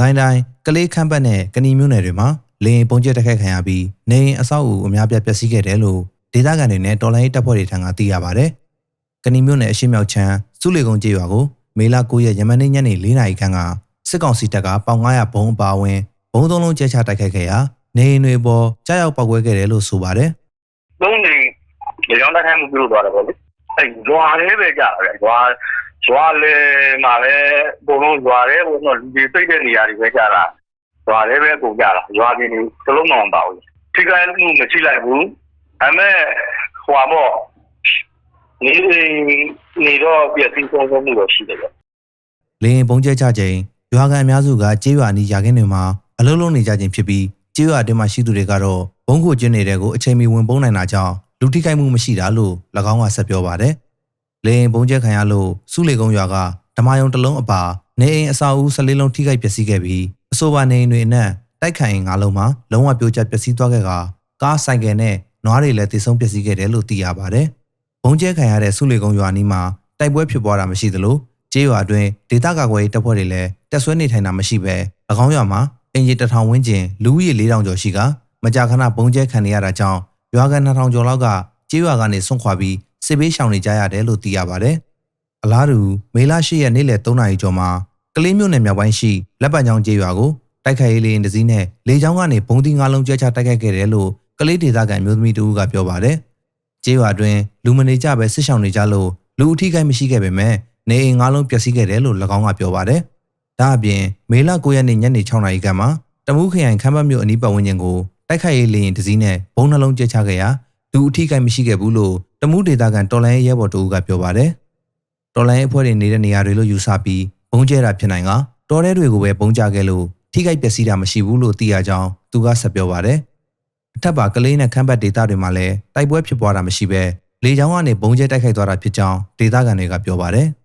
ကိုင်းတိုင်းကလေးခမ်းပတ်နဲ့ကဏီမြို့နယ်တွေမှာလေရင်ပုံကျက်တက်ခတ်ခံရပြီးနေအိမ်အဆောက်အဦအများပြားပျက်စီးခဲ့တယ်လို့ဒေသခံတွေနဲ့တော်လိုင်းရေးတပ်ဖွဲ့တွေထံကသိရပါဗျ။ကဏီမြို့နယ်အရှိမြောက်ချမ်းစုလေကုန်းကျေးရွာကိုမေလ9ရက်ယမနေ့ညနေ4နာရီခန့်ကစစ်ကောင်စီတပ်ကပေါင်900ဘုံအပါအဝင်ဘုံသုံးလုံးကျဲချတိုက်ခိုက်ခဲ့ရာနေအိမ်တွေပေါ်ကြားရောက်ပောက်ကွဲခဲ့တယ်လို့ဆိုပါတယ်။သုံးနေလေကြောင်းတိုက်ခိုက်မှုပြုလုပ်သွားတယ်ပေါ့လေအဲရွာလေးပဲကြာတယ်ရွာ ရွာလေမှာလည်းဘုံလုံးရွာလေးဘုံတော့လူတွေစိတ်တဲ့နေရာတွေပဲကြာတာရွာလေးပဲပုံကြတာရွာပြည်တွေသလုံးမအောင်ပါဘူးထိခိုက်မှုမရှိလိုက်ဘူးအမေဟွာမော့နေနေတော့ပြည့်စည်ဆုံးမှုတော့ရှိတယ်ဗျလေရင်ပုံကျဲချခြင်းရွာကန်အများစုကကျေးရွာနီးရာခင်းတွေမှာအလုံးလုံးနေကြခြင်းဖြစ်ပြီးကျေးရွာအတွင်းမှာရှိသူတွေကတော့ဘုံခုကျင်းနေတဲ့ကိုအချိန်မီဝင်ပုံးနိုင်တာကြောင့်လူထိခိုက်မှုမရှိတာလို့၎င်းကဆက်ပြောပါတယ်။ လေရင်ပုံကျဲခံရလို့စုလေကုန်းရွာကဓမာယုံတစ်လုံးအပါနေအိမ်အစာအုပ်14လုံးထိခိုက်ပျက်စီးခဲ့ပြီးအဆိုပါနေအိမ်တွေအနက်တိုက်ခိုင်ငါလုံးမှာလုံးဝပြိုကျပျက်စီးသွားခဲ့ကကားဆိုင်ကယ်နဲ့နွားတွေလည်းတိဆုံးပျက်စီးခဲ့တယ်လို့သိရပါတယ်။ဘုံကျဲခံရတဲ့စုလေကုန်းရွာနီးမှာတိုက်ပွဲဖြစ်ပွားတာမရှိသလိုကျေးရွာအတွင်းဒေသကာကွယ်ရေးတပ်ဖွဲ့တွေလည်းတက်ဆွဲနေထိုင်တာမရှိဘဲ၎င်းရွာမှာအင်ဂျီတထောင်ဝန်းကျင်လူဦးရေ4000ကျော်ရှိကမကြာခဏပုံကျဲခံနေရတာကြောင့်ရွာကန်2000ကျော်လောက်ကကျေးရွာကနေဆွန့်ခွာပြီး စစ်ဘေးရှောင်နေကြရတယ်လို့သိရပါတယ်။အလားတူမေလ10ရက်နေ့လယ်3နာရီကျော်မှာကလေးမြို့နယ်မြောက်ပိုင်းရှိလက်ပံချောင်းကျေးရွာကိုတိုက်ခိုက်ရေးလေရင်တစ်စီးနဲ့လေကြောင်းကနေဘုံသီးငါးလုံးကျဲချတိုက်ခိုက်ခဲ့တယ်လို့ကလေးဒေသခံမျိုးသမီးတဦးကပြောပါတယ်။ကျေးရွာတွင်လူမနေကြပဲစစ်ရှောင်နေကြလို့လူအထိကိမရှိခဲ့ပေမဲ့နေအိမ်ငါးလုံးပျက်စီးခဲ့တယ်လို့၎င်းကပြောပါတယ်။ဒါအပြင်မေလ9ရက်နေ့ညနေ6နာရီခန့်မှာတမူးခရိုင်ခမ်းပတ်မြို့အနီးပတ်ဝန်းကျင်ကိုတိုက်ခိုက်ရေးလေရင်တစ်စီးနဲ့ဘုံနှလုံးကျဲချခဲ့ရာလူအထိကိမရှိခဲ့ဘူးလို့ တမှုဒေတာကန်တော်လိုင်းရဲဘော်တူကပြောပါတယ်။တော်လိုင်းအဖွဲ့တွေနေတဲ့နေရာတွေလို့ယူဆပြီးဘုံကျဲတာဖြစ်နိုင်ကတော်ရဲတွေကိုပဲပုံကြခဲ့လို့ထိခိုက်ပျက်စီးတာမရှိဘူးလို့သိရကြောင်းသူကဆက်ပြောပါတယ်။အထက်ပါကလေးနဲ့ခမ်းပတ်ဒေတာတွေမှာလည်းတိုက်ပွဲဖြစ်ပွားတာမရှိဘဲလေကြောင်းကနေဘုံကျဲတိုက်ခိုက်သွားတာဖြစ်ကြောင်းဒေတာကန်တွေကပြောပါတယ်။